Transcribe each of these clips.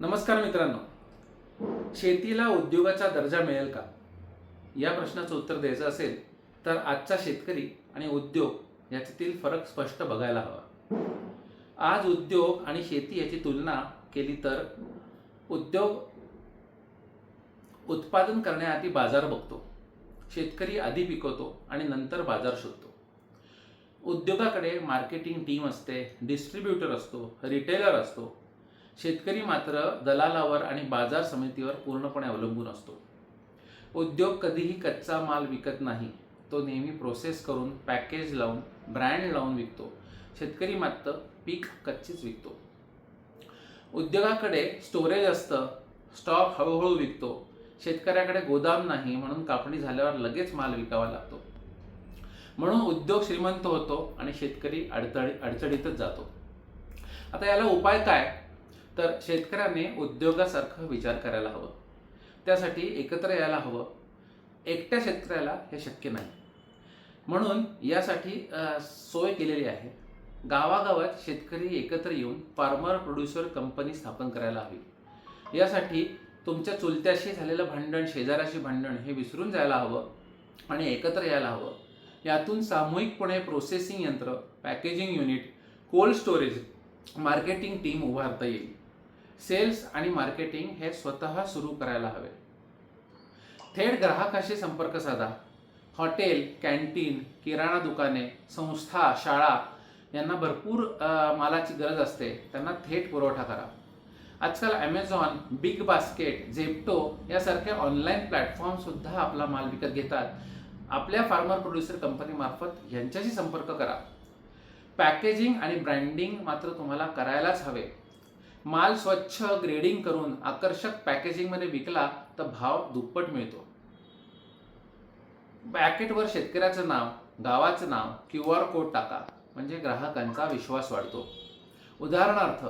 नमस्कार मित्रांनो. शेतीला उद्योगाचा दर्जा मिळेल का? या प्रश्नाचं उत्तर द्यायचं असेल तर आजचा शेतकरी आणि उद्योग याच्यातील फरक स्पष्ट बघायला हवा. आज उद्योग आणि शेती याची तुलना केली तर उद्योग उत्पादन करण्याआधी बाजार बघतो शेतकरी आधी पिकवतो आणि नंतर बाजार शोधतो. उद्योगाकडे मार्केटिंग टीम असते डिस्ट्रीब्युटर असतो रिटेलर असतो शेतकरी मात्र दलालावर आणि बाजार समितीवर पूर्णपणे अवलंबून असतो. उद्योग कधीही कच्चा माल विकत नाही. तो नेहमी प्रोसेस करून पॅकेज लावून ब्रँड लावून विकतो. शेतकरी मात्र पीक कच्चीच विकतो. उद्योगाकडे स्टोरेज असतं. स्टॉक हळूहळू विकतो. शेतकऱ्याकडे गोदाम नाही म्हणून कापणी झाल्यावर लगेच माल विकावा लागतो. म्हणून उद्योग श्रीमंत होतो आणि शेतकरी अडचणी अडचणीतच जातो. आता याला उपाय काय? तर शेतकऱ्याने उद्योगासारखं विचार करायला हवं. त्यासाठी एकत्र यायला हवं. एकट्या शेतकऱ्याला हे शक्य नाही. म्हणून यासाठी सोय केलेली आहे. गावागावात शेतकरी एकत्र येऊन फार्मर प्रोड्युसर कंपनी स्थापन करायला हवी. यासाठी तुमच्या चुलत्याशी झालेलं भांडण शेजाऱ्याशी भांडण हे विसरून जायला हवं आणि एकत्र यायला हवं. यातून सामूहिकपणे प्रोसेसिंग यंत्र packaging unit cold storage marketing team उभारता येईल. सेल्स आणि मार्केटिंग हे स्वतः सुरू करायला हवे. थेट ग्राहकाशी संपर्क साधा. हॉटेल कॅन्टीन किराणा दुकाने संस्था शाळा यांना भरपूर मालाची गरज असते. त्यांना थेट पुरवठा करा. आजकाल ॲमेझॉन बिग बास्केट झेप्टो यासारखे ऑनलाईन प्लॅटफॉर्मसुद्धा आपला माल विकत घेतात. आपल्या फार्मर प्रोड्युसर कंपनीमार्फत यांच्याशी संपर्क करा. पॅकेजिंग आणि ब्रँडिंग मात्र तुम्हाला करायलाच हवे. माल स्वच्छ ग्रेडिंग करून आकर्षक पॅकेजिंगमध्ये विकला तर भाव दुप्पट मिळतो. पॅकेटवर शेतकऱ्याचं नाव गावाचं नाव क्यू आर कोड टाका म्हणजे ग्राहकांचा विश्वास वाढतो. उदाहरणार्थ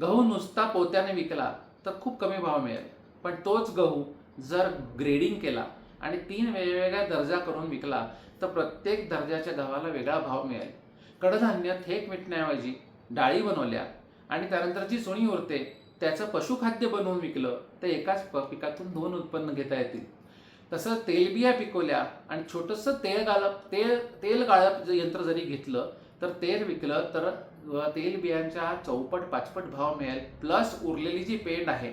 गहू नुसता पोत्याने विकला तर खूप कमी भाव मिळेल पण तोच गहू जर ग्रेडिंग केला आणि तीन वेगवेगळ्या दर्जा करून विकला तर प्रत्येक दर्जाच्या गव्हाला वेगळा भाव मिळेल. कडधान्य थेट विकण्याऐवजी डाळी बनवल्या आणि त्यानंतर जी सोनी उरते त्याचं पशुखाद्य बनवून विकलं तर एकाच प- पिकातून दोन उत्पन्न घेता येतील. तसं तेलबिया पिकवल्या आणि छोटंसं तेल गाळप तेल तेल गाळप यंत्र जरी घेतलं तर तेल विकलं तर तेलबियांच्या चौपट पाचपट भाव मिळेल. प्लस उरलेली जी पेंड आहे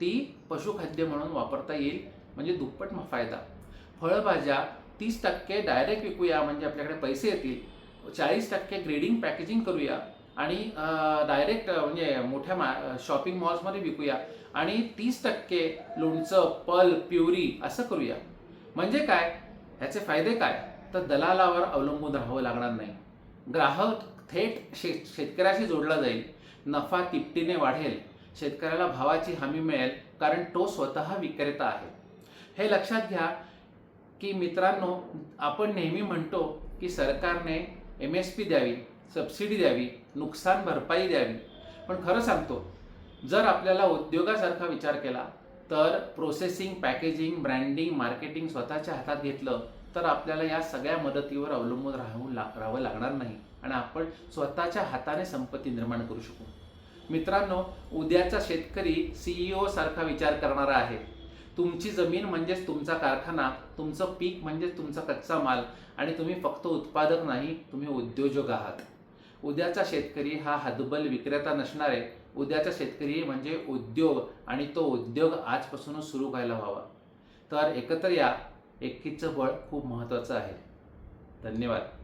ती पशुखाद्य म्हणून वापरता येईल म्हणजे दुप्पट फायदा. फळभाज्या तीस टक्के डायरेक्ट विकूया म्हणजे आपल्याकडे पैसे येतील. चाळीस टक्के ग्रेडिंग पॅकेजिंग करूया आणि डायरेक्ट म्हणजे मोठ्या मा शॉपिंग मॉल्समध्ये विकूया. आणि तीस टक्के लोणचं पल प्युरी असं करूया. म्हणजे काय? ह्याचे फायदे काय? तर दलालावर अवलंबून राहावं लागणार नाही. ग्राहक थेट शे शेतकऱ्याशी जोडला जाईल. नफा तिपटीने वाढेल. शेतकऱ्याला भावाची हमी मिळेल कारण तो स्वतः विक्रेता आहे. हे लक्षात घ्या की मित्रांनो आपण नेहमी म्हणतो की सरकारने एम एस पी द्यावी. सबसिडी द्यावी नुकसान भरपाई द्यावी. पण खरं सांगतो जर आपल्याला उद्योगासारखा विचार केला तर प्रोसेसिंग पॅकेजिंग ब्रँडिंग मार्केटिंग स्वतःच्या हातात घेतलं तर आपल्याला या सगळ्या मदतीवर अवलंबून राहून ला राहावं लागणार नाही. आणि आपण स्वतःच्या हाताने संपत्ती निर्माण करू शकू. मित्रांनो उद्याचा शेतकरी सीईओ सारखा विचार करणारा आहे. तुमची जमीन म्हणजेच तुमचा कारखाना तुमचं पीक म्हणजेच तुमचा कच्चा माल आणि तुम्ही फक्त उत्पादक नाही तुम्ही उद्योजक आहात. उद्याचा शेतकरी हा हतबल विक्रेता नसणार आहे. उद्याचा शेतकरी म्हणजे उद्योग आणि तो उद्योग आजपासूनच सुरू व्हायला हवा. तर एकत्र या. एकीचं बळ खूप महत्त्वाचं आहे. धन्यवाद.